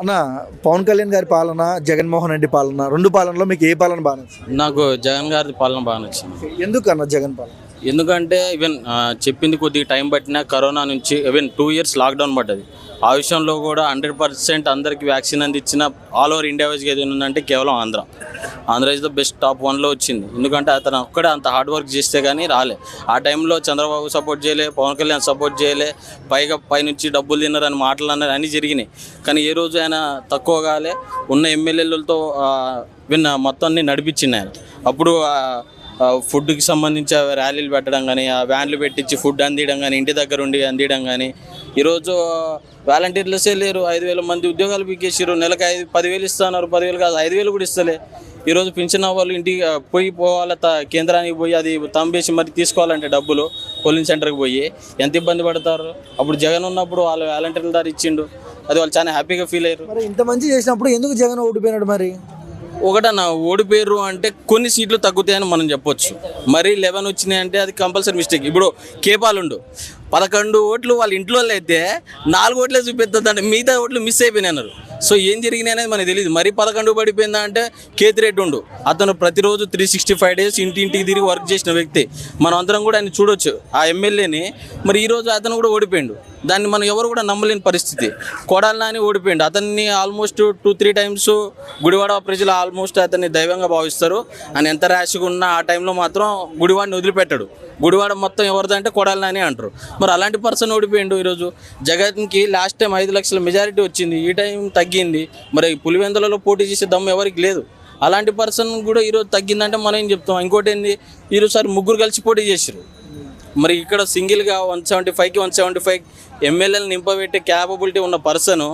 అన్న పవన్ కళ్యాణ్ గారి పాలన జగన్మోహన్ రెడ్డి పాలన రెండు పాలనలో మీకు ఏ పాలన బాగా నచ్చింది? నాకు జగన్ గారి పాలన బాగా నచ్చింది. ఎందుకు అన్న జగన్ పాలన? ఎందుకంటే ఈవెన్ చెప్పింది కొద్దిగా టైం పట్టినా కరోనా నుంచి ఈవెన్ టూ ఇయర్స్ లాక్డౌన్ పడ్డది. ఆ విషయంలో కూడా హండ్రెడ్ పర్సెంట్ అందరికి వ్యాక్సిన్ అందించిన ఆల్ ఓవర్ ఇండియా వైజ్గా ఏదైనా ఉందంటే కేవలం Andhra. Andhra is the best top వన్లో వచ్చింది. ఎందుకంటే అతను ఒక్కడే అంత హార్డ్ వర్క్ చేస్తే కానీ రాలే. ఆ టైంలో చంద్రబాబు సపోర్ట్ చేయలే పవన్ కళ్యాణ్ సపోర్ట్ చేయలే పైగా పైనుంచి డబ్బులు తిన్నారని మాటలు అన్నారు అన్నీ జరిగినాయి. కానీ ఏ రోజు ఆయన తక్కువ కాలే ఉన్న ఎమ్మెల్యేలతో విన్న మొత్తాన్ని నడిపించింది ఆయన. అప్పుడు ఫుడ్కి సంబంధించి ర్యాలీలు పెట్టడం కానీ ఆ వ్యాన్లు పెట్టించి ఫుడ్ అందియడం కానీ ఇంటి దగ్గర ఉండి అందియడం కానీ ఈరోజు వాలంటీర్లసే లేరు. ఐదు వేల మంది ఉద్యోగాలు పీకేసారు నెలకు ఐదు పదివేలు ఇస్తున్నారు. పదివేలు కాదు ఐదు వేలు కూడా ఇస్తలే. ఈరోజు పింఛన్ వాళ్ళు ఇంటికి పోయి పోవాలి కేంద్రానికి పోయి అది తంబేసి మరి తీసుకోవాలంటే డబ్బులు పోలింగ్ సెంటర్కి పోయి. ఎంత ఇబ్బంది పడతారు? అప్పుడు జగన్ ఉన్నప్పుడు వాళ్ళు వాలంటీర్ల దారి ఇచ్చిండు. అది వాళ్ళు చాలా హ్యాపీగా ఫీల్ అయ్యారు. మరి ఇంత మంచి చేసినప్పుడు ఎందుకు జగన్ ఓడిపోయినాడు మరి? ఒకటన్నా ఓడిపోయారు అంటే కొన్ని సీట్లు తగ్గుతాయని మనం చెప్పొచ్చు. మరి లెవెన్ వచ్చినాయి అంటే అది కంపల్సరీ మిస్టేక్. ఇప్పుడు కేపాలుండు. పదకొండు ఓట్లు వాళ్ళ ఇంట్లో అయితే నాలుగు ఓట్లే చూపెత్తదంటే మిగతా ఓట్లు మిస్ అయిపోయినారు సో ఏం జరిగినాయి అనేది మనకు తెలియదు మరి పదకొండు పడిపోయిందా అంటే కేతిరెడ్డి ఉండు. అతను ప్రతిరోజు త్రీ సిక్స్టీ ఫైవ్ డేస్ ఇంటి ఇంటికి తిరిగి వర్క్ చేసిన వ్యక్తి. మనం అందరం కూడా ఆయన చూడొచ్చు. ఆ ఎమ్మెల్యేని మరి ఈరోజు అతను కూడా ఓడిపోయిండు. దాన్ని మనం ఎవరు కూడా నమ్మలేని పరిస్థితి. కొడాలి నాని ఓడిపోయిండు. అతన్ని almost two three times Gudivada ప్రజలు ఆల్మోస్ట్ అతన్ని దైవంగా భావిస్తారు. ఆయన ఎంత ర్యాష్గా ఉన్నా ఆ టైంలో మాత్రం గుడివాడిని వదిలిపెట్టాడు. గుడివాడ మొత్తం ఎవరిదంటే కొడాలి నాని అంటారు. మరి అలాంటి పర్సన్ ఓడిపోయిండు ఈరోజు. జగన్కి లాస్ట్ టైం ఐదు లక్షల మెజారిటీ వచ్చింది. ఈ టైం తగ్గింది. మరి పులివెందులలో పోటీ చేసే దమ్ము ఎవరికి లేదు. అలాంటి పర్సన్ కూడా ఈరోజు తగ్గిందంటే మనం ఏం చెప్తాం? ఇంకోటి ఏంది? ఈరోజు సారి ముగ్గురు కలిసి పోటీ చేశారు మరి ఇక్కడ సింగిల్గా వన్ సెవెంటీ ఫైవ్కి వన్ సెవెంటీ ఫైవ్ ఎమ్మెల్యేలు నింపబెట్టే క్యాపబిలిటీ ఉన్న పర్సన్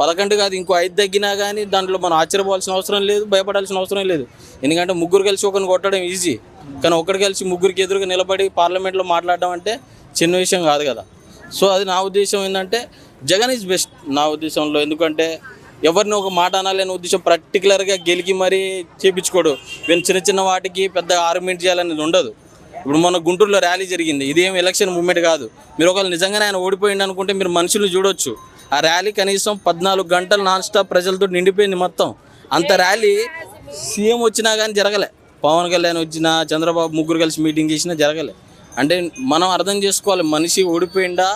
పదకొండు కాదు ఇంకో ఐదు తగ్గినా కానీ దాంట్లో మనం ఆశ్చర్యపోవాల్సిన అవసరం లేదు భయపడాల్సిన అవసరం లేదు. ఎందుకంటే ముగ్గురు కలిసి ఒకరిని కొట్టడం ఈజీ కానీ ఒకటి కలిసి ముగ్గురికి ఎదురుగా నిలబడి పార్లమెంట్లో మాట్లాడడం అంటే చిన్న విషయం కాదు కదా. సో అది నా ఉద్దేశం ఏంటంటే జగన్ ఈజ్ బెస్ట్ నా ఉద్దేశంలో. ఎందుకంటే ఎవరిని ఒక మాట అనాలనే ఉద్దేశం పర్టికులర్గా గెలికి మరీ చేపించుకోడు. వీళ్ళు చిన్న చిన్న వాటికి పెద్ద ఆర్గ్యుమెంట్ చేయాలనేది ఉండదు. ఇప్పుడు మన గుంటూరులో ర్యాలీ జరిగింది. ఇదేం ఎలక్షన్ మూమెంట్ కాదు. మీరు ఒకవేళ నిజంగానే ఆయన ఓడిపోయింది అనుకుంటే మీరు మనుషులు చూడొచ్చు. ఆ ర్యాలీ కనీసం పద్నాలుగు గంటలు నాన్ స్టాప్ ప్రజలతో నిండిపోయింది మొత్తం. అంత ర్యాలీ సీఎం వచ్చినా కానీ జరగలే. పవన్ కళ్యాణ్ వచ్చినా చంద్రబాబు ముగ్గురు కలిసి మీటింగ్ చేసినా జరగలే. అంటే మనం అర్థం చేసుకోవాలి మనిషి ఓడిపోయిందా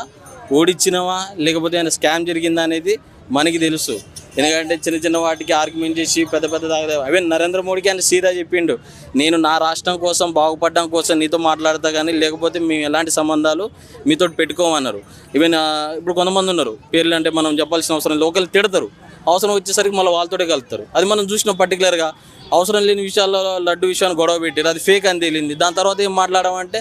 ఓడిచ్చినవా లేకపోతే ఆయన స్కామ్ జరిగిందా అనేది మనకి తెలుసు. ఎందుకంటే చిన్న చిన్న వాటికి ఆర్గ్యుమెంట్ చేసి పెద్ద పెద్ద తాగలేవు అవే నరేంద్ర మోడీకి ఆయన సీదా చెప్పిండు నేను నా రాష్ట్రం కోసం బాగుపడడం కోసం నీతో మాట్లాడతా కానీ లేకపోతే మేము ఎలాంటి సంబంధాలు మీతో పెట్టుకోమన్నారు. ఈవెన్ ఇప్పుడు కొంతమంది ఉన్నారు పేర్లు అంటే మనం చెప్పాల్సిన అవసరం లోకల్ ఒకరు తిడతారు. అవసరం వచ్చేసరికి మళ్ళీ వాళ్ళతోటే కలుపుతారు. అది మనం చూసిన పర్టికులర్గా అవసరం లేని విషయాల్లో లడ్డు విషయాన్ని గొడవ పెట్టారు అది ఫేక్ అని తేలింది. దాని తర్వాత ఏం మాట్లాడమంటే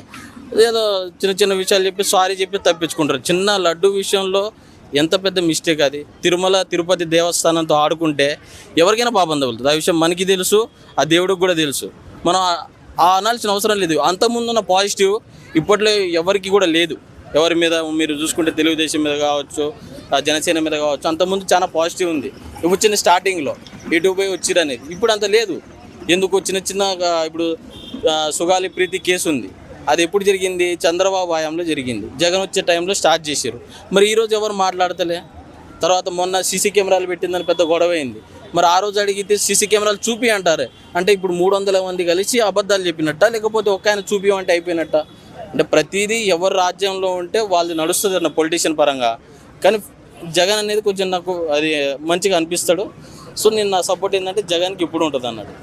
ఏదో చిన్న చిన్న విషయాలు చెప్పి సారీ చెప్పి తప్పించుకుంటారు. చిన్న లడ్డు విషయంలో ఎంత పెద్ద మిస్టేక్ అది. తిరుమల తిరుపతి దేవస్థానంతో ఆడుకుంటే ఎవరికైనా పాపం తగులుతుంది. ఆ విషయం మనకి తెలుసు ఆ దేవుడికి కూడా తెలుసు. మనం ఆ- అనాల్సిన అవసరం లేదు. అంతకుముందు ఉన్న పాజిటివ్ ఇప్పట్లో ఎవరికి కూడా లేదు. ఎవరి మీద మీరు చూసుకుంటే తెలుగుదేశం మీద కావచ్చు ఆ జనసేన మీద కావచ్చు అంతకుముందు చాలా పాజిటివ్ ఉంది. ఇప్పుడు వచ్చిన స్టార్టింగ్లో. ఇటు పోయి వచ్చిరు అనేది. ఇప్పుడు అంత లేదు. ఎందుకు చిన్న చిన్న ఇప్పుడు సుగాలి ప్రీతి కేసు ఉంది. అది ఎప్పుడు జరిగింది? చంద్రబాబు హయాంలో జరిగింది. జగన్ వచ్చే టైంలో స్టార్ట్ చేశారు. మరి ఈరోజు ఎవరు మాట్లాడతలే? తర్వాత మొన్న సీసీ కెమెరాలు పెట్టిందని పెద్ద గొడవ అయింది. మరి ఆ రోజు అడిగితే సీసీ కెమెరాలు చూపి అంటారే? అంటే ఇప్పుడు మూడు వందల మంది కలిసి అబద్ధాలు చెప్పినట్ట? లేకపోతే ఒక ఆయన చూపి అంటే అయిపోయినట్ట? అంటే ప్రతిదీ ఎవరు రాజ్యంలో ఉంటే వాళ్ళు నడుస్తుంది అన్న పొలిటీషియన్ పరంగా. కానీ జగన్ అనేది కొంచెం నాకు అది మంచిగా అనిపిస్తాడు. సో నేను నా సపోర్ట్ ఏంటంటే జగన్కి ఇప్పుడు ఉంటుంది అన్నాడు